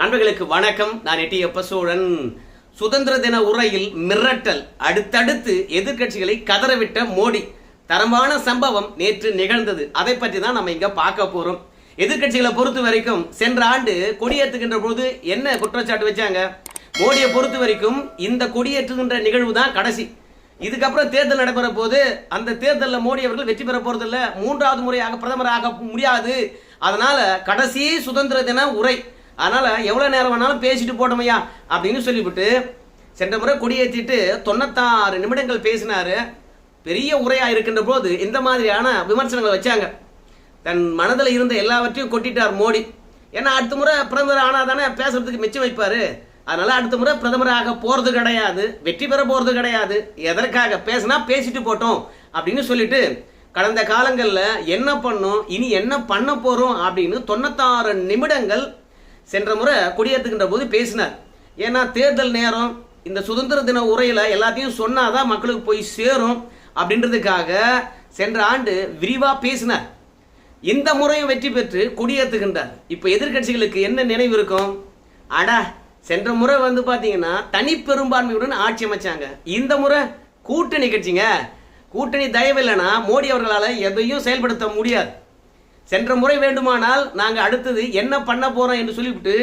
நண்பர்களுக்கு வணக்கம். நான் எட்டியப்ப சோழன் சுதந்திர தின உரையில் மிரட்டல். அடுத்தடுத்து எதிர்க்கட்சிகளை கதறவிட்ட மோடி. தரமான சம்பவம் நேற்று நிகழ்ந்தது. அதை பற்றி தான் நம்ம இங்க பார்க்க போறோம். எதிர்க்கட்சிகளை பொறுத்த வரைக்கும் சென்ற ஆண்டு கொடியேற்றுகின்ற போது என்ன குற்றச்சாட்டு வச்சாங்க? மோடியை பொறுத்த வரைக்கும் இந்த கொடியேற்றுகின்ற நிகழ்வு தான் கடைசி. இதுக்கப்புறம் தேர்தல் நடைபெற போது அந்த தேர்தலில் மோடி அவர்கள் வெற்றி பெற போறதில்ல. மூன்றாவது முறையாக பிரதமராக முடியாது. அதனால கடைசி சுதந்திர தின உரை. அதனால் எவ்வளோ நேரம் வேணாலும் பேசிட்டு போட்டோமையா அப்படின்னு சொல்லிவிட்டு சென்ற முறை கொடியேற்றிட்டு தொண்ணூத்தாறு நிமிடங்கள் பேசினார். பெரிய உரையாக இருக்கின்ற போது இந்த மாதிரியான விமர்சனங்களை வச்சாங்க. தன் மனதில் இருந்த எல்லாவற்றையும் கொட்டிட்டார் மோடி. ஏன்னா அடுத்த முறை பிரதமர் ஆனா தானே பேசுறதுக்கு மிச்சம் வைப்பார். அதனால் அடுத்த முறை பிரதமராக போகிறது கிடையாது. வெற்றி பெற போகிறது கிடையாது. எதற்காக? பேசினா பேசிட்டு போட்டோம் அப்படின்னு சொல்லிட்டு கடந்த காலங்களில் என்ன பண்ணும்? இனி என்ன பண்ண போகிறோம் அப்படின்னு தொண்ணூத்தாறு நிமிடங்கள் சென்ற முறை கொடியேற்றுகின்ற போது பேசினார். ஏன்னா தேர்தல் நேரம் இந்த சுதந்திர தின உரையில் எல்லாத்தையும் சொன்னாதான் மக்களுக்கு போய் சேரும் அப்படின்றதுக்காக சென்ற ஆண்டு விரிவாக பேசினார். இந்த முறையும் வெற்றி பெற்று கொடியேற்றுகின்றார். இப்போ எதிர்க்கட்சிகளுக்கு என்ன நினைவு இருக்கும்? அடா சென்ற முறை வந்து பார்த்தீங்கன்னா தனி பெரும்பான்மையுடன் ஆட்சி அமைச்சாங்க. இந்த முறை கூட்டணி கட்சிங்க. கூட்டணி தயவு இல்லைன்னா மோடி அவர்களால் எதையும் செயல்படுத்த முடியாது. சென்ற முறை வேண்டுமானால் நாங்கள் அடுத்தது என்ன பண்ண போறோம் என்று சொல்லிவிட்டு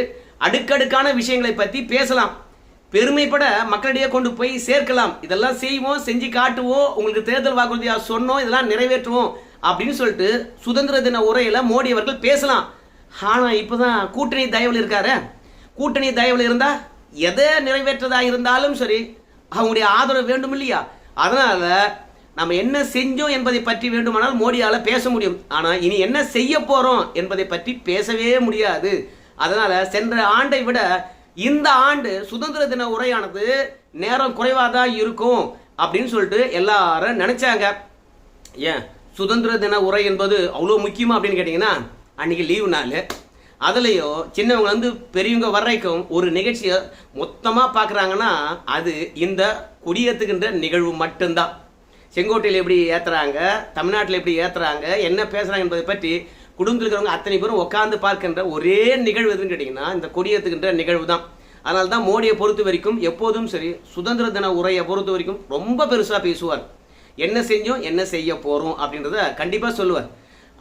அடுக்கடுக்கான விஷயங்களை பற்றி பேசலாம். பெருமைப்பட மக்களிடையே கொண்டு போய் சேர்க்கலாம். இதெல்லாம் செய்வோம் செஞ்சு காட்டுவோம் உங்களுக்கு தேர்தல் வாக்குறுதியாக சொன்னோம் இதெல்லாம் நிறைவேற்றுவோம் அப்படின்னு சொல்லிட்டு சுதந்திர தின உரையில மோடி அவர்கள் பேசலாம். ஆனா இப்பதான் கூட்டணி தயவில் இருக்காரு? கூட்டணி தயவில் இருந்தா எதை நிறைவேற்றதா இருந்தாலும் சரி அவங்களுடைய ஆதரவு வேண்டும் இல்லையா அதனால நம்ம என்ன செஞ்சோம் என்பதை பற்றி வேண்டுமானால் மோடியால் பேச முடியும். ஆனால் இனி என்ன செய்ய போகிறோம் என்பதை பற்றி பேசவே முடியாது. அதனால் சென்ற ஆண்டை விட இந்த ஆண்டு சுதந்திர தின உரையானது நேரம் குறைவாக தான் இருக்கும் அப்படின்னு சொல்லிட்டு எல்லாரும் நினச்சாங்க. ஏன்? சுதந்திர தின உரை என்பது அவ்வளோ முக்கியமா அப்படின்னு கேட்டிங்கன்னா அன்றைக்கி லீவு நாள். அதுலேயும் சின்னவங்க வந்து பெரியவங்க வரைக்கும் ஒரு நிகழ்ச்சியை மொத்தமாக பார்க்குறாங்கன்னா அது இந்த கொடியேற்றுகின்ற நிகழ்வு மட்டும்தான். செங்கோட்டையில் எப்படி ஏற்றுறாங்க தமிழ்நாட்டில் எப்படி ஏற்றுறாங்க என்ன பேசுகிறாங்க என்பதை பற்றி குடும்பத்தில் இருக்கிறவங்க அத்தனை பேரும் உட்காந்து பார்க்கின்ற ஒரே நிகழ்வு எதுன்னு கேட்டிங்கன்னா இந்த கொடியேற்றுகின்ற நிகழ்வு தான் அதனால தான் மோடியை பொறுத்த வரைக்கும் எப்போதும் சரி சுதந்திர தின உரையை பொறுத்த வரைக்கும் ரொம்ப பெருசாக பேசுவார். என்ன செஞ்சோம் என்ன செய்ய போகிறோம் அப்படின்றத கண்டிப்பாக சொல்லுவார்.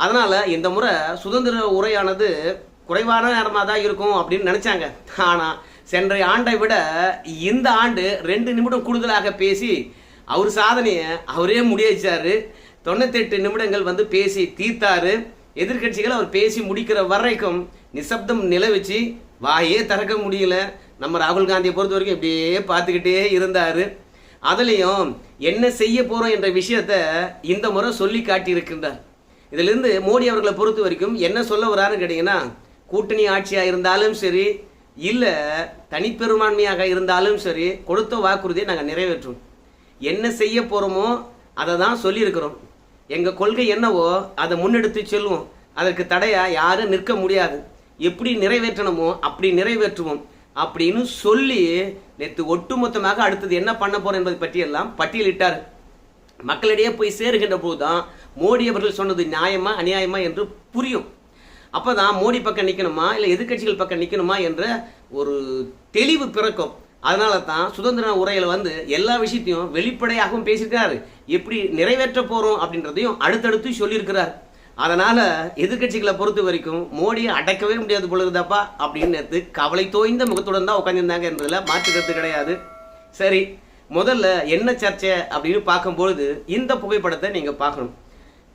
அதனால் இந்த முறை சுதந்திர உரையானது குறைவான நேரமாக தான் இருக்கும் அப்படின்னு நினச்சாங்க. ஆனால் சென்ற ஆண்டை விட இந்த ஆண்டு ரெண்டு நிமிடம் கூடுதலாக பேசி அவர் சாதனையை அவரே முடியச்சாரு தொண்ணூத்தெட்டு நிமிடங்கள் வந்து பேசி தீர்த்தாரு. எதிர்க்கட்சிகள் அவர் பேசி முடிக்கிற வரைக்கும் நிசப்தம் நிலவிச்சு. வாயே திறக்க முடியல. நம்ம ராகுல் காந்தியை பொறுத்த வரைக்கும் இப்படியே பார்த்துக்கிட்டே இருந்தார். அதுலேயும் என்ன செய்ய போகிறோம் என்ற விஷயத்த இந்த முறை சொல்லி காட்டியிருக்கின்றார். இதிலிருந்து மோடி அவர்களை பொறுத்த வரைக்கும் என்ன சொல்ல வராருன்னு கேட்டிங்கன்னா கூட்டணி ஆட்சியாக இருந்தாலும் சரி இல்லை தனிப்பெரும்பான்மையாக இருந்தாலும் சரி கொடுத்த வாக்குறுதியை நாங்கள் நிறைவேற்றுவோம். என்ன செய்ய போகிறோமோ அதை தான் சொல்லியிருக்கிறோம். எங்கள் கொள்கை என்னவோ அதை முன்னெடுத்து செல்வோம். அதற்கு தடையாக யாரும் நிற்க முடியாது. எப்படி நிறைவேற்றணுமோ அப்படி நிறைவேற்றுவோம். அப்படின்னு சொல்லி நேற்று ஒட்டுமொத்தமாக அடுத்தது என்ன பண்ண போகிறோம் என்பதை பற்றியெல்லாம் பட்டியலிட்டார். மக்களிடையே போய் சேருகின்ற போது தான் மோடி அவர்கள் சொன்னது நியாயமா அநியாயமா என்று புரியும். அப்போ தான் மோடி பக்கம் நிற்கணுமா இல்லை எதிர்க்கட்சிகள் பக்கம் நிற்கணுமா என்ற ஒரு தெளிவு பிறக்கும். அதனால தான் சுதந்திர உரையில் வந்து எல்லா விஷயத்தையும் வெளிப்படையாகவும் பேசியிருக்கிறாரு. எப்படி நிறைவேற்ற போகிறோம் அப்படின்றதையும் அடுத்தடுத்து சொல்லியிருக்கிறார். அதனால் எதிர்க்கட்சிகளை பொறுத்த வரைக்கும் மோடியை அடக்கவே முடியாது பொழுதுதாப்பா அப்படின்னு நேத்து கவலை தோய்ந்த முகத்துடன் தான் உட்காந்துருந்தாங்க என்பதில் மாற்றுக்கிறது கிடையாது. சரி முதல்ல என்ன சர்ச்சை அப்படின்னு பார்க்கும்பொழுது இந்த புகைப்படத்தை நீங்கள் பார்க்கணும்.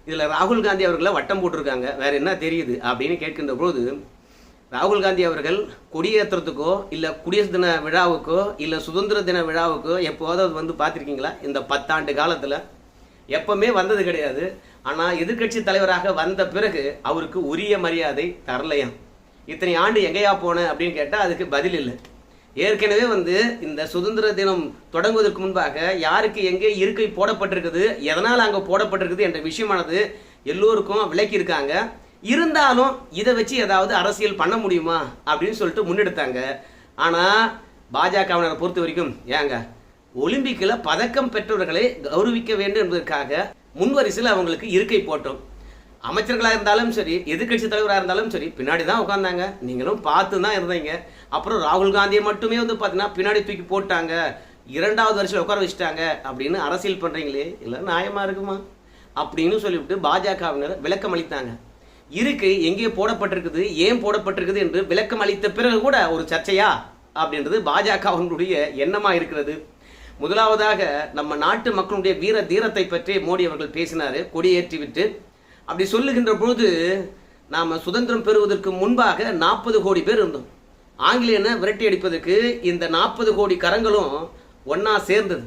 இதில் ராகுல் காந்தி அவர்களை வட்டம் போட்டிருக்காங்க. வேற என்ன தெரியுது அப்படின்னு கேட்கின்ற பொழுது ராகுல் காந்தி அவர்கள் கொடியேற்றத்துக்கோ இல்லை குடியரசு தின விழாவுக்கோ இல்லை சுதந்திர தின விழாவுக்கோ எப்போதாவது வந்து பார்த்துருக்கீங்களா? இந்த பத்தாண்டு காலத்தில். எப்பவுமே வந்தது கிடையாது. ஆனால் எதிர்க்கட்சி தலைவராக வந்த பிறகு அவருக்கு உரிய மரியாதை தரலையாம் இத்தனை ஆண்டு எங்கேயா போனேன் அப்படின்னு கேட்டால் அதுக்கு பதில் இல்லை. ஏற்கனவே வந்து இந்த சுதந்திர தினம் தொடங்குவதற்கு முன்பாக யாருக்கு எங்கே இருக்கை போடப்பட்டிருக்குது எதனால் அங்கே போடப்பட்டிருக்குது என்ற விஷயமானது எல்லோருக்கும் விளக்கியிருக்காங்க. இருந்தாலும் இதை வச்சு ஏதாவது அரசியல் பண்ண முடியுமா அப்படின்னு சொல்லிட்டு முன்னெடுத்தாங்க. ஆனால் பாஜகவினரை பொறுத்த வரைக்கும் ஏங்க ஒலிம்பிக்கில் பதக்கம் பெற்றவர்களை கௌரவிக்க வேண்டும் என்பதற்காக முன்வரிசையில் அவங்களுக்கு இருக்கை போட்டோம். அமைச்சர்களாக இருந்தாலும் சரி எதிர்க்கட்சி தலைவராக இருந்தாலும் சரி பின்னாடி தான் உட்காந்தாங்க நீங்களும் பார்த்து தான் இருந்தீங்க. அப்புறம் ராகுல் காந்தியை மட்டுமே வந்து பார்த்தீங்கன்னா பின்னாடி தூக்கி போட்டாங்க. இரண்டாவது வருஷம் உட்கார வச்சுட்டாங்க. அப்படின்னு அரசியல் பண்ணுறீங்களே இல்லை நியாயமாக இருக்குமா? அப்படின்னு சொல்லிவிட்டு பாஜகவினர் விளக்கம் அளித்தாங்க இருக்கு எங்கே போடப்பட்டிருக்குது ஏன் போடப்பட்டிருக்குது என்று விளக்கம் அளித்த பிறகு கூட ஒரு சர்ச்சையா? அப்படின்றது பாஜகவினுடைய எண்ணமா இருக்கிறது. முதலாவதாக நம்ம நாட்டு மக்களுடைய வீர தீரத்தை பற்றி மோடி அவர்கள் பேசினார் கொடியேற்றி விட்டு. அப்படி சொல்லுகின்ற பொழுது நாம் சுதந்திரம் பெறுவதற்கு முன்பாக நாற்பது கோடி பேர் இருந்தோம். ஆங்கிலேயனை விரட்டி அடிப்பதற்கு இந்த நாற்பது கோடி கரங்களும் ஒன்றா சேர்ந்தது.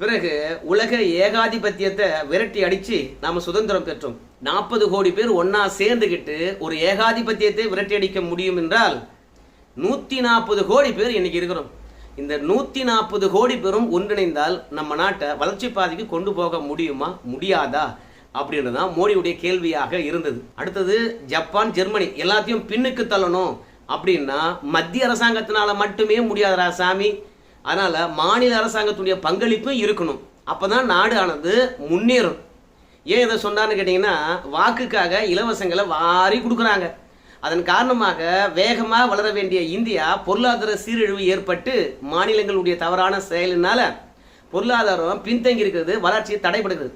பிறகு உலக ஏகாதிபத்தியத்தை விரட்டி அடிச்சு நாம சுதந்திரம் பெற்றோம். நாற்பது கோடி பேர் ஒன்றா சேர்ந்துகிட்டு ஒரு ஏகாதிபத்தியத்தை விரட்டி அடிக்க முடியும் என்றால் நூத்தி நாற்பது கோடி பேர் இன்னைக்கு இருக்கிறோம். இந்த நூத்தி நாற்பது கோடி பேரும் ஒன்றிணைந்தால் நம்ம நாட்டை வளர்ச்சி பாதைக்கு கொண்டு போக முடியுமா? முடியாதா? அப்படின்றது தான் மோடியுடைய கேள்வியாக இருந்தது. அடுத்தது ஜப்பான் ஜெர்மனி எல்லாத்தையும் பின்னுக்கு தள்ளணும் அப்படின்னா மத்திய அரசாங்கத்தினால மட்டுமே முடியாதரா சாமி. அதனால் மாநில அரசாங்கத்துடைய பங்களிப்பும் இருக்கணும். அப்பதான் நாடு ஆனது முன்னேறும். ஏன் இதை சொன்னான்னு கேட்டிங்கன்னா வாக்குக்காக இலவசங்களை வாரி கொடுக்குறாங்க. அதன் காரணமாக வேகமாக வளர வேண்டிய இந்தியா பொருளாதார சீரழிவு ஏற்பட்டு மாநிலங்களுடைய தவறான செயலினால் பொருளாதாரம் பின்தங்கி இருக்கிறது வளர்ச்சியை தடைபடுகிறது.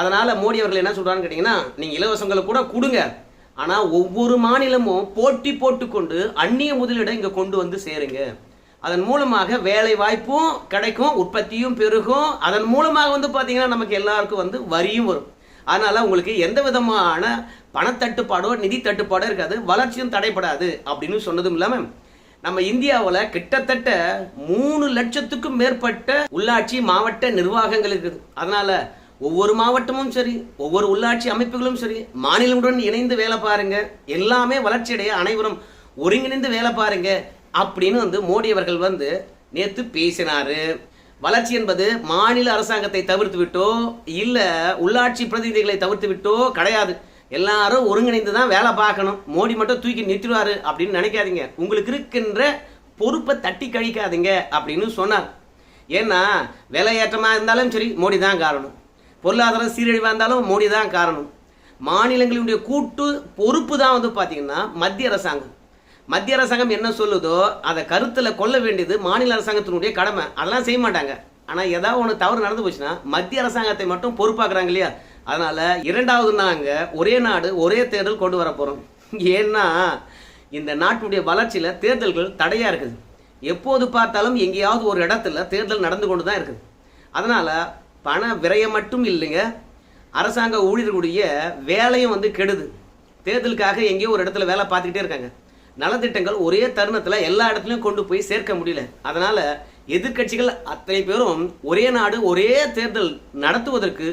அதனால் மோடி அவர்கள் என்ன சொல்கிறான்னு கேட்டிங்கன்னா நீங்கள் இலவசங்களை கூட கொடுங்க. ஆனால் ஒவ்வொரு மாநிலமும் போட்டி போட்டுக்கொண்டு அந்நிய முதலீடை இங்கே கொண்டு வந்து சேருங்க. அதன் மூலமாக வேலை வாய்ப்பும் கிடைக்கும் உற்பத்தியும் பெருகும். அதன் மூலமாக வந்து பாத்தீங்கன்னா நமக்கு எல்லாருக்கும் வந்து வரியும் வரும். அதனால் உங்களுக்கு எந்த விதமான பணத்தட்டுப்பாடோ நிதி தட்டுப்பாடோ இருக்காது. வளர்ச்சியும் தடைப்படாது அப்படின்னு சொன்னதும் இல்லாமல் நம்ம இந்தியாவில் கிட்டத்தட்ட மூணு லட்சத்துக்கும் மேற்பட்ட உள்ளாட்சி மாவட்ட நிர்வாகங்கள் இருக்குது. அதனால் ஒவ்வொரு மாவட்டமும் சரி ஒவ்வொரு உள்ளாட்சி அமைப்புகளும் சரி மாநிலங்களுடன் இணைந்து வேலை பாருங்கள் எல்லாமே வளர்ச்சியடைய அனைவரும் ஒருங்கிணைந்து வேலை பாருங்கள் அப்படின்னு வந்து மோடி அவர்கள் வந்து நேத்து பேசினார். வளர்ச்சி என்பது மாநில அரசாங்கத்தை தவிர்த்து விட்டோ இல்லை உள்ளாட்சி பிரதிநிதிகளை தவிர்த்து விட்டோ கிடையாது. எல்லாரும் ஒருங்கிணைந்து தான் வேலை பார்க்கணும். மோடி மட்டும் தூக்கி நிறுத்திடுவாரு அப்படின்னு நினைக்காதீங்க. உங்களுக்கு இருக்கின்ற பொறுப்பை தட்டி கழிக்காதீங்க அப்படின்னு சொன்னார். ஏன்னா விலையேற்றமாக இருந்தாலும் சரி மோடி தான் காரணம். பொருளாதாரம் சீரழிவாக இருந்தாலும் மோடி தான் காரணம். மாநிலங்களினுடைய கூட்டு பொறுப்பு தான் வந்து பார்த்தீங்கன்னா மத்திய அரசாங்கம். மத்திய அரசாங்கம் என்ன சொல்லுதோ அதை கருத்தில் கொள்ள வேண்டியது மாநில அரசாங்கத்தினுடைய கடமை. அதெல்லாம் செய்ய மாட்டாங்க. ஆனால் ஏதாவது ஒன்று தவறு நடந்து போச்சுன்னா மத்திய அரசாங்கத்தை மட்டும் பொறுப்பாக்குறாங்க இல்லையா? அதனால இரண்டாவது நாங்கள் ஒரே நாடு ஒரே தேர்தல் கொண்டு வர போகிறோம் ஏன்னா இந்த நாட்டுடைய வளர்ச்சியில் தேர்தல்கள் தடையாக இருக்குது. எப்போது பார்த்தாலும் எங்கேயாவது ஒரு இடத்துல தேர்தல் நடந்து கொண்டு தான் இருக்குது. அதனால் பண விரயம் மட்டும் இல்லைங்க. அரசாங்க ஊழியர்களுடைய வேலையும் வந்து கெடுது. தேர்தலுக்காக எங்கேயோ ஒரு இடத்துல வேலை பார்த்துக்கிட்டே இருக்காங்க. நலத்திட்டங்கள் ஒரே தருணத்தில் எல்லா இடத்துலையும் கொண்டு போய் சேர்க்க முடியல. அதனால் எதிர்க்கட்சிகள் அத்தனை பேரும் ஒரே நாடு ஒரே தேர்தல் நடத்துவதற்கு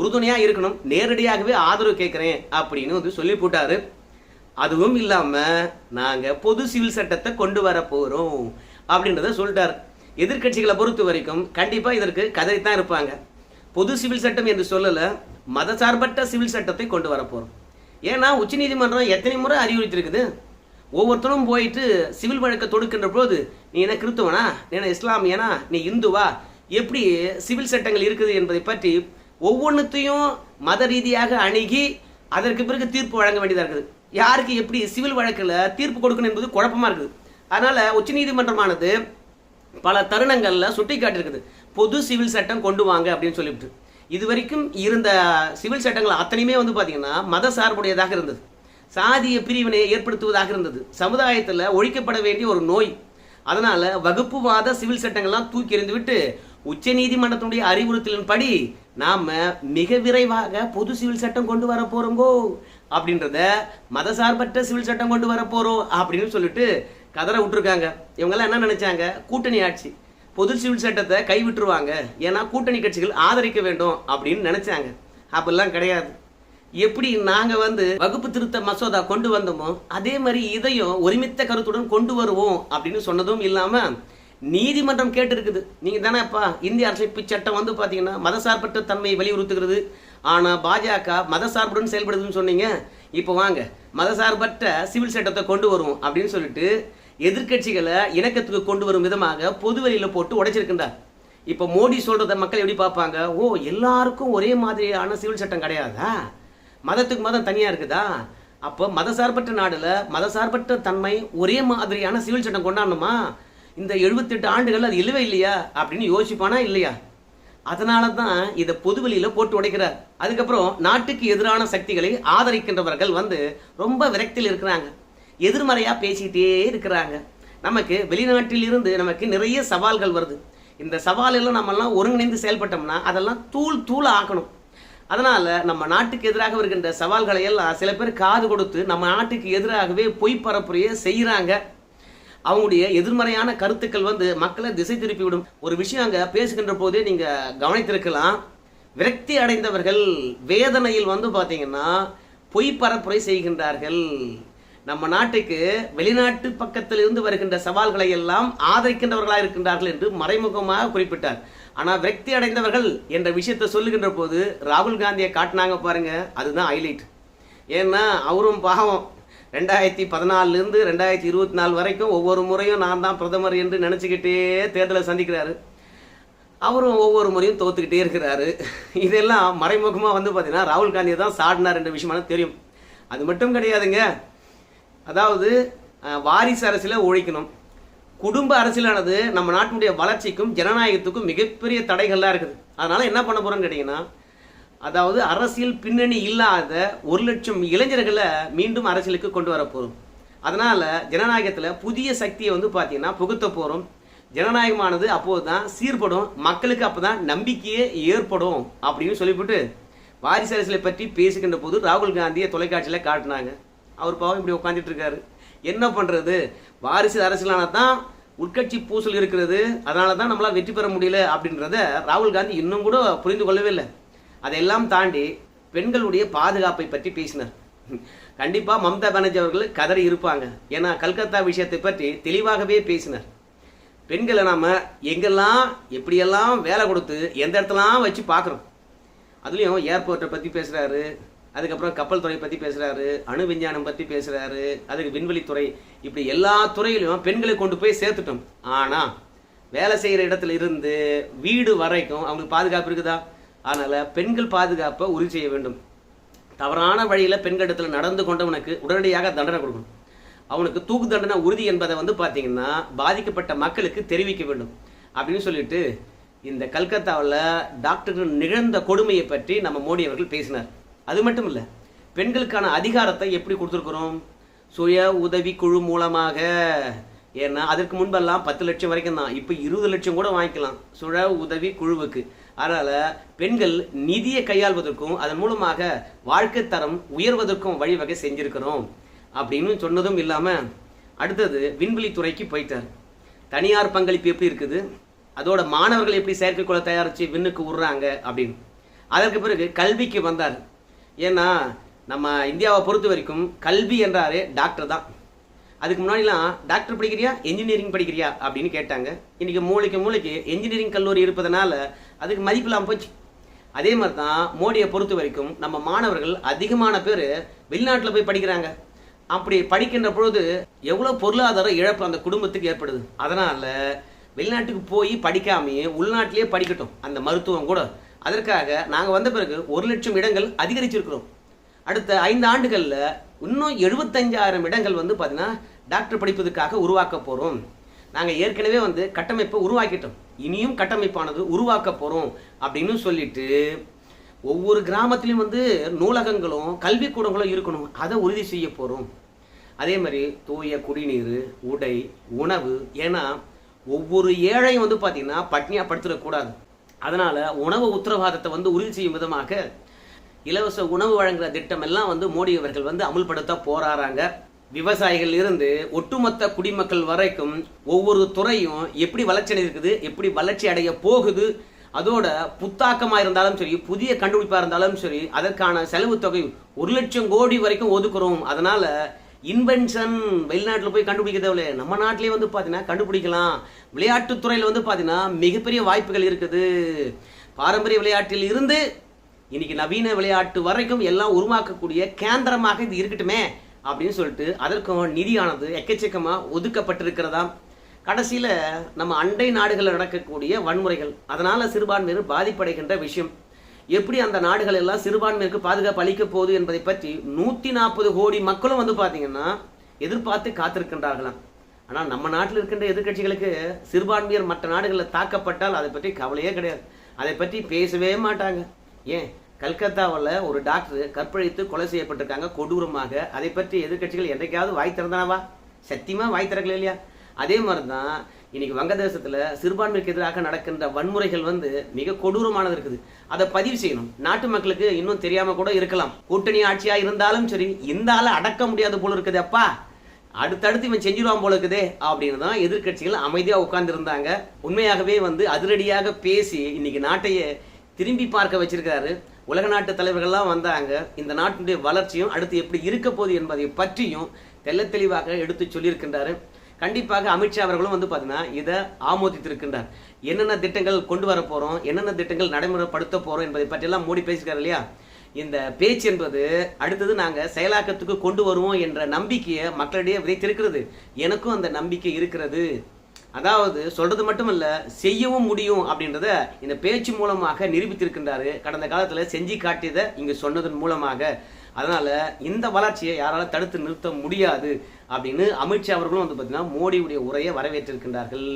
உறுதுணையாக இருக்கணும். நேரடியாகவே ஆதரவு கேட்குறேன் அப்படின்னு வந்து சொல்லி போட்டாரு. அதுவும் இல்லாமல் நாங்கள் பொது சிவில் சட்டத்தை கொண்டு வர போகிறோம் அப்படின்றத சொல்லிட்டார். எதிர்க்கட்சிகளை பொறுத்த வரைக்கும் கண்டிப்பாக இதற்கு கதறித்தான் இருப்பாங்க. பொது சிவில் சட்டம் என்று சொல்லலை மதசார்பற்ற சிவில் சட்டத்தை கொண்டு வர போகிறோம் ஏன்னா உச்சநீதிமன்றம் எத்தனை முறை அறிவுறுத்திருக்குது ஒவ்வொருத்தரும் போயிட்டு சிவில் வழக்கை தொடுக்கின்ற போது நீ என்ன கிறித்துவனா? நீ என்ன இஸ்லாமியனா? நீ இந்துவா? எப்படி சிவில் சட்டங்கள் இருக்குது என்பதை பற்றி ஒவ்வொன்றுத்தையும் மத ரீதியாக அணுகி அதற்கு பிறகு தீர்ப்பு வழங்க வேண்டியதாக இருக்குது. யாருக்கு எப்படி சிவில் வழக்கில் தீர்ப்பு கொடுக்கணும் என்பது குழப்பமாக இருக்குது. அதனால் உச்சநீதிமன்றமானது பல தருணங்களில் சுட்டி காட்டிருக்குது பொது சிவில் சட்டம் கொண்டு வாங்க அப்படின்னு சொல்லிவிட்டு. இது வரைக்கும் இருந்த சிவில் சட்டங்கள் அத்தனையுமே வந்து பார்த்திங்கன்னா மத சார்புடையதாக இருந்தது. சாதிய பிரிவினை ஏற்படுத்துவதாக இருந்தது. சமுதாயத்தில் ஒழிக்கப்பட வேண்டிய ஒரு நோய். அதனால வகுப்புவாத சிவில் சட்டங்கள்லாம் தூக்கி எறிந்து விட்டு உச்ச நீதிமன்றத்தினுடைய அறிவுறுத்தலின்படி நாம மிக விரைவாக பொது சிவில் சட்டம் கொண்டு வர போறோங்கோ. அப்படின்றத மதசார்பற்ற சிவில் சட்டம் கொண்டு வர போறோம் அப்படின்னு சொல்லிட்டு கதற விட்டுருக்காங்க. இவங்கெல்லாம் என்ன நினைச்சாங்க? கூட்டணி ஆட்சி. பொது சிவில் சட்டத்தை கைவிட்டுருவாங்க. ஏன்னா கூட்டணி கட்சிகள் ஆதரிக்க வேண்டும் அப்படின்னு நினைச்சாங்க. அப்படிலாம் கிடையாது. எப்படி நாங்க வந்து வகுப்பு திருத்த மசோதா கொண்டு வந்தோமோ அதே மாதிரி இதையும் ஒருமித்த கருத்துடன் கொண்டு வருவோம் அப்படின்னு சொன்னதும் இல்லாம நீதிமன்றம் கேட்டிருக்குது. நீங்க தானேப்பா இந்திய அரசமைப்பு சட்டம் வந்து பாத்தீங்கன்னா மதசார்பற்ற தன்மையை வலியுறுத்துகிறது. ஆனா பாஜக மதசார்புடன் செயல்படுதுன்னு சொன்னீங்க. இப்போ வாங்க மதசார்பற்ற சிவில் சட்டத்தை கொண்டு வருவோம் அப்படின்னு சொல்லிட்டு எதிர்க்கட்சிகளை இணக்கத்துக்கு கொண்டு வரும் விதமாக பொது வழியில் போட்டு உடைச்சிருக்கின்றார். இப்போ மோடி சொல்றத மக்கள் எப்படி பார்ப்பாங்க? ஓ எல்லாருக்கும் ஒரே மாதிரியான சிவில் சட்டம் கிடையாதா? மதத்துக்கு மதம் தனியாக இருக்குதா? அப்போ மதசார்பற்ற நாடில் மதசார்பற்ற தன்மை ஒரே மாதிரியான சிவில் சட்டம் கொண்டாடணுமா? இந்த எழுபத்தெட்டு ஆண்டுகள் அது இல்லவே இல்லையா? அப்படின்னு யோசிப்பானா இல்லையா? அதனால தான் இதை பொதுவெளியில் போட்டு உடைக்கிறார். அதுக்கப்புறம் நாட்டுக்கு எதிரான சக்திகளை ஆதரிக்கின்றவர்கள் வந்து ரொம்ப விரக்தியில் இருக்கிறாங்க. எதிர்மறையாக பேசிக்கிட்டே இருக்கிறாங்க. நமக்கு வெளிநாட்டில் இருந்து நமக்கு நிறைய சவால்கள் வருது. இந்த சவாலெல்லாம் நம்மெல்லாம் ஒருங்கிணைந்து செயல்பட்டோம்னா அதெல்லாம் தூள் தூள் ஆக்கணும். அதனால் நம்ம நாட்டுக்கு எதிராக வருகின்ற சவால்களை எல்லாம் சில பேர் காது கொடுத்து நம்ம நாட்டுக்கு எதிராகவே பொய் பரப்புரையை செய்கிறாங்க அவங்களுடைய எதிர்மறையான கருத்துக்கள் வந்து மக்களை திசை திருப்பி விடும் ஒரு விஷயம் அங்கே பேசுகின்ற போதே நீங்கள் கவனித்திருக்கலாம். விரக்தி அடைந்தவர்கள் வேதனையில் வந்து பார்த்தீங்கன்னா பொய் பரப்புரை செய்கின்றார்கள். நம்ம நாட்டுக்கு வெளிநாட்டு பக்கத்தில் இருந்து வருகின்ற சவால்களை எல்லாம் ஆதரிக்கின்றவர்களாக இருக்கின்றார்கள் என்று மறைமுகமாக குறிப்பிட்டார். ஆனால் விரக்தி அடைந்தவர்கள் என்ற விஷயத்தை சொல்லுகின்ற போது ராகுல் காந்தியை காட்டினாங்க பாருங்க அதுதான் ஹைலைட் ஏன்னா அவரும் பாவம். ரெண்டாயிரத்தி பதினாலிருந்து ரெண்டாயிரத்தி இருபத்தி நாலு வரைக்கும் ஒவ்வொரு முறையும் நான் தான் பிரதமர் என்று நினச்சிக்கிட்டே தேர்தலை சந்திக்கிறாரு. அவரும் ஒவ்வொரு முறையும் தோத்துக்கிட்டே இருக்கிறாரு. இதெல்லாம் மறைமுகமாக வந்து பார்த்தீங்கன்னா ராகுல் காந்தியை தான் சாடினார் என்ற விஷயமான தெரியும். அது மட்டும் கிடையாதுங்க. அதாவது வாரிசு அரசியலை ஒழிக்கணும். குடும்ப அரசியலானது நம்ம நாட்டினுடைய வளர்ச்சிக்கும் ஜனநாயகத்துக்கும் மிகப்பெரிய தடைகள்லாம் இருக்குது. அதனால என்ன பண்ண போறோம்னு கேட்டிங்கன்னா அதாவது அரசியல் பின்னணி இல்லாத ஒரு லட்சம் இளைஞர்களை மீண்டும் அரசியலுக்கு கொண்டு வர போறோம். அதனால ஜனநாயகத்துல புதிய சக்தியை வந்து பார்த்திங்கன்னா புகுத்த போறோம். ஜனநாயகமானது அப்போதுதான் சீர்படும். மக்களுக்கு அப்பதான் நம்பிக்கையே ஏற்படும் அப்படின்னு சொல்லிவிட்டு வாரிசு அரசியலை பற்றி பேசுகின்ற போது ராகுல் காந்தியை தொலைக்காட்சியில் காட்டினாங்க. அவர் பாவம் இப்படி உட்காந்துட்டு இருக்காரு. என்ன பண்ணுறது வாரிசு அரசியலான தான் உட்கட்சி பூசல் இருக்கிறது அதனால தான் நம்மளால் வெற்றி பெற முடியல அப்படின்றத ராகுல் காந்தி இன்னும் கூட புரிந்து கொள்ளவே இல்லை. அதையெல்லாம் தாண்டி பெண்களுடைய பாதுகாப்பை பற்றி பேசினார். கண்டிப்பாக மம்தா பானர்ஜி அவர்கள் கதறி இருப்பாங்க. ஏன்னா கல்கத்தா விஷயத்தை பற்றி தெளிவாகவே பேசினார். பெண்களை நாம் எங்கெல்லாம் எப்படியெல்லாம் வேலை கொடுத்து எந்த இடத்துலாம் வச்சு பார்க்குறோம். அதுலேயும் ஏர்போர்ட்டை பற்றி பேசுகிறாரு அதுக்கப்புறம் கப்பல் துறை பற்றி பேசுகிறாரு அணு விஞ்ஞானம் பற்றி பேசுகிறாரு அதுக்கு விண்வெளித்துறை இப்படி எல்லா துறையிலும் பெண்களை கொண்டு போய் சேர்த்துட்டோம். ஆனால் வேலை செய்கிற இடத்துல இருந்து வீடு வரைக்கும் அவங்களுக்கு பாதுகாப்பு இருக்குதா? அதனால் பெண்கள் பாதுகாப்பை உறுதி செய்ய வேண்டும். தவறான வழியில் பெண்களிடத்தில் நடந்து கொண்டவனுக்கு உடனடியாக தண்டனை கொடுக்கணும். அவனுக்கு தூக்கு தண்டனை உறுதி என்பதை வந்து பார்த்தீங்கன்னா பாதிக்கப்பட்ட மக்களுக்கு தெரிவிக்க வேண்டும். அப்படின்னு சொல்லிட்டு இந்த கல்கத்தாவில் டாக்டர்கள் நிகழ்ந்த கொடுமையை பற்றி நம்ம மோடி அவர்கள் பேசினார். அது மட்டும் இல்லை பெண்களுக்கான அதிகாரத்தை எப்படி கொடுத்துருக்குறோம்? சுய உதவி குழு மூலமாக. ஏன்னா அதற்கு முன்பெல்லாம் பத்து லட்சம் வரைக்கும் தான். இப்போ இருபது லட்சம் கூட வாங்கிக்கலாம். சுழ உதவி குழுவுக்கு. அதனால் பெண்கள் நிதியை கையாள்வதற்கும் அதன் மூலமாக வாழ்க்கை தரம் உயர்வதற்கும் வழிவகை செஞ்சுருக்கிறோம். அப்படின்னு சொன்னதும் இல்லாமல் அடுத்தது விண்வெளி துறைக்கு போயிட்டார். தனியார் பங்களிப்பு எப்படி இருக்குது? அதோட மாணவர்கள் எப்படி செயற்கைக்கோளை தயாரித்து விண்ணுக்கு விடுறாங்க அப்படின்னு. அதற்கு பிறகு கல்விக்கு வந்தார். ஏன்னா நம்ம இந்தியாவை பொறுத்த வரைக்கும் கல்வி என்றாரு டாக்டர் தான். அதுக்கு முன்னாடிலாம் டாக்டர் படிக்கிறியா இன்ஜினியரிங் படிக்கிறியா அப்படின்னு கேட்டாங்க. இன்றைக்கி மூளைக்கு மூளைக்கு இன்ஜினியரிங் கல்லூரி இருப்பதனால அதுக்கு மதிப்பு இல்லாமல் போச்சு. அதே மாதிரி தான் மோடியை பொறுத்த வரைக்கும் நம்ம மாணவர்கள் அதிகமான பேர் வெளிநாட்டில் போய் படிக்கிறாங்க. அப்படி படிக்கின்ற பொழுது எவ்வளோ பொருளாதார இழப்பு அந்த குடும்பத்துக்கு ஏற்படுது. அதனால் வெளிநாட்டுக்கு போய் படிக்காமையே உள்நாட்டிலேயே படிக்கட்டும். அந்த மருத்துவம் கூட அதற்காக நாங்கள் வந்த பிறகு ஒரு லட்சம் இடங்கள் அதிகரிச்சிருக்கிறோம். அடுத்த ஐந்து ஆண்டுகளில் இன்னும் எழுபத்தஞ்சாயிரம் இடங்கள் வந்து பார்த்தீங்கன்னா டாக்டர் படிப்பதற்காக உருவாக்க போகிறோம் நாங்கள் ஏற்கனவே வந்து கட்டமைப்பை உருவாக்கிட்டோம். இனியும் கட்டமைப்பானது உருவாக்க போகிறோம் அப்படின்னு சொல்லிட்டு ஒவ்வொரு கிராமத்திலையும் வந்து நூலகங்களும் கல்விக்கூடங்களும் இருக்கணும். அதை உறுதி செய்ய போகிறோம் அதே மாதிரி தூய குடிநீர் உடை உணவு ஏன்னா ஒவ்வொரு ஏழையும் வந்து பார்த்தீங்கன்னா பட்னியாக படுத்துடக்கூடாது. அதனால் உணவு உத்தரவாதத்தை வந்து உறுதி செய்யும் விதமாக இலவச உணவு வழங்குற திட்டம் எல்லாம் வந்து மோடி அவர்கள் வந்து அமுல்படுத்த போராறாங்க விவசாயிகள் இருந்து ஒட்டுமொத்த குடிமக்கள் வரைக்கும் ஒவ்வொரு துறையும் எப்படி வளர்ச்சி அடைந்திருக்குது எப்படி வளர்ச்சி அடைய போகுது அதோட புத்தாக்கமாக இருந்தாலும் சரி புதிய கண்டுபிடிப்பாக இருந்தாலும் சரி அதற்கான செலவு தொகை ஒரு லட்சம் கோடி வரைக்கும் ஒதுக்குறோம். அதனால் இன்வென்ஷன் வெளிநாட்டில் போய் கண்டுபிடிக்க தேவையில்லை. நம்ம நாட்டிலே வந்து பார்த்தீங்கன்னா கண்டுபிடிக்கலாம். விளையாட்டுத்துறையில் வந்து பார்த்தீங்கன்னா மிகப்பெரிய வாய்ப்புகள் இருக்குது. பாரம்பரிய விளையாட்டில் இருந்து இன்னைக்கு நவீன விளையாட்டு வரைக்கும் எல்லாம் உருவாக்கக்கூடிய கேந்திரமாக இது இருக்கட்டுமே அப்படின்னு சொல்லிட்டு அதற்கும் நிதியானது எக்கச்சக்கமாக ஒதுக்கப்பட்டிருக்கிறதா? கடைசியில் நம்ம அண்டை நாடுகளில் நடக்கக்கூடிய வன்முறைகள் அதனால் சிறுபான்மையினர் பாதிப்படைகின்ற விஷயம். எப்படி அந்த நாடுகள் எல்லாம் சிறுபான்மையிற்கு பாதுகாப்பு அளிக்க போகுது என்பதை பற்றி நூத்தி நாற்பது கோடி மக்களும் வந்து பாத்தீங்கன்னா எதிர்பார்த்து காத்திருக்கின்றார்களாம். ஆனால் நம்ம நாட்டில் இருக்கின்ற எதிர்க்கட்சிகளுக்கு சிறுபான்மையர் மற்ற நாடுகளில் தாக்கப்பட்டால் அதை பற்றி கவலையே கிடையாது. அதை பற்றி பேசவே மாட்டாங்க. ஏன்? கல்கத்தாவில் ஒரு டாக்டர் கற்பழித்து கொலை செய்யப்பட்டிருக்காங்க கொடூரமாக. அதை பற்றி எதிர்க்கட்சிகள் என்றைக்காவது வாய் திறந்தானவா? சத்தியமாக வாய் திறக்கல இல்லையா அதே மாதிரி தான் இன்னைக்கு வங்கதேசத்துல சிறுபான்மைக்கு எதிராக நடக்கின்ற வன்முறைகள் வந்து மிக கொடூரமானது இருக்குது. அதை பதிவு செய்யணும். நாட்டு மக்களுக்கு இன்னும் தெரியாம கூட இருக்கலாம். கூட்டணி ஆட்சியா இருந்தாலும் சரி இந்த ஆளை அடக்க முடியாது போல இருக்குது அப்பா. அடுத்தடுத்து இவன் செஞ்சிருவான் போல இருக்குதே அப்படின்னு தான் எதிர்க்கட்சிகள் அமைதியா உட்கார்ந்து இருந்தாங்க உண்மையாகவே வந்து அதிரடியாக பேசி இன்னைக்கு நாட்டையே திரும்பி பார்க்க வச்சிருக்காரு உலக நாட்டு தலைவர்கள்லாம் வந்தாங்க. இந்த நாட்டினுடைய வளர்ச்சியும் அடுத்து எப்படி இருக்க போகுது என்பதை பற்றியும் தெல்ல தெளிவாக எடுத்து சொல்லியிருக்கின்றாரு. கண்டிப்பாக அமித்ஷா அவர்களும் வந்து பார்த்தீங்கன்னா இதை ஆமோதித்திருக்கின்றார். என்னென்ன திட்டங்கள் கொண்டு வர போகிறோம் என்னென்ன திட்டங்கள் நடைமுறைப்படுத்த போகிறோம் என்பதை பற்றியெல்லாம் மோடி பேசிக்கிறார் இல்லையா? இந்த பேச்சு என்பது அடுத்தது நாங்கள் செயலாக்கத்துக்கு கொண்டு வருவோம் என்ற நம்பிக்கையை மக்களிடையே விதைத்திருக்கிறது. எனக்கும் அந்த நம்பிக்கை இருக்கிறது. அதாவது சொல்றது மட்டுமல்ல செய்யவும் முடியும் அப்படின்றத இந்த பேச்சு மூலமாக நிரூபித்திருக்கின்றாரு. கடந்த காலத்தில் செஞ்சு காட்டியதை இங்கே சொன்னதன் மூலமாக. அதனால இந்த வளர்ச்சியை யாரால தடுத்து நிறுத்த முடியாது அப்படின்னு அமித்ஷா அவர்களும் வந்து பார்த்தீங்கன்னா மோடியுடைய உரையை வரவேற்றிருக்கின்றார்கள்.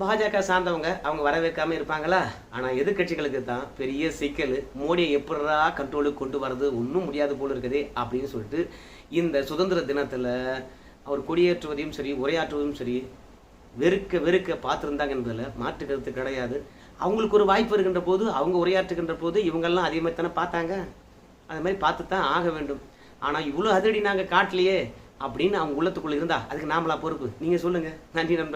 பாஜக சார்ந்தவங்க அவங்க வரவேற்காம இருப்பாங்களா? ஆனால் எதிர்க்கட்சிகளுக்கு தான் பெரிய சிக்கல். மோடியை எப்படா கண்ட்ரோலுக்கு கொண்டு வர்றது? ஒன்றும் முடியாது போல் இருக்குதே அப்படின்னு சொல்லிட்டு இந்த சுதந்திர தினத்தில் அவர் கொடியேற்றுவதையும் சரி உரையாற்றுவதும் சரி வெறுக்க வெறுக்க பார்த்துருந்தாங்க என்பதில் மாற்று கருத்து கிடையாது. அவங்களுக்கு ஒரு வாய்ப்பு இருக்கின்ற போது அவங்க உரையாற்றுகின்ற போது இவங்கெல்லாம் அதே மாதிரி தானே பார்த்தாங்க? அது மாதிரி பார்த்து தான் ஆக வேண்டும். ஆனால் இவ்வளோ அதிரடி நாங்கள் காட்டலையே அப்படின்னு அவங்க உள்ளத்துக்குள்ளே இருந்தா அதுக்கு நாமளா பொறுப்பு. நீங்கள் சொல்லுங்கள் நன்றி நண்பர்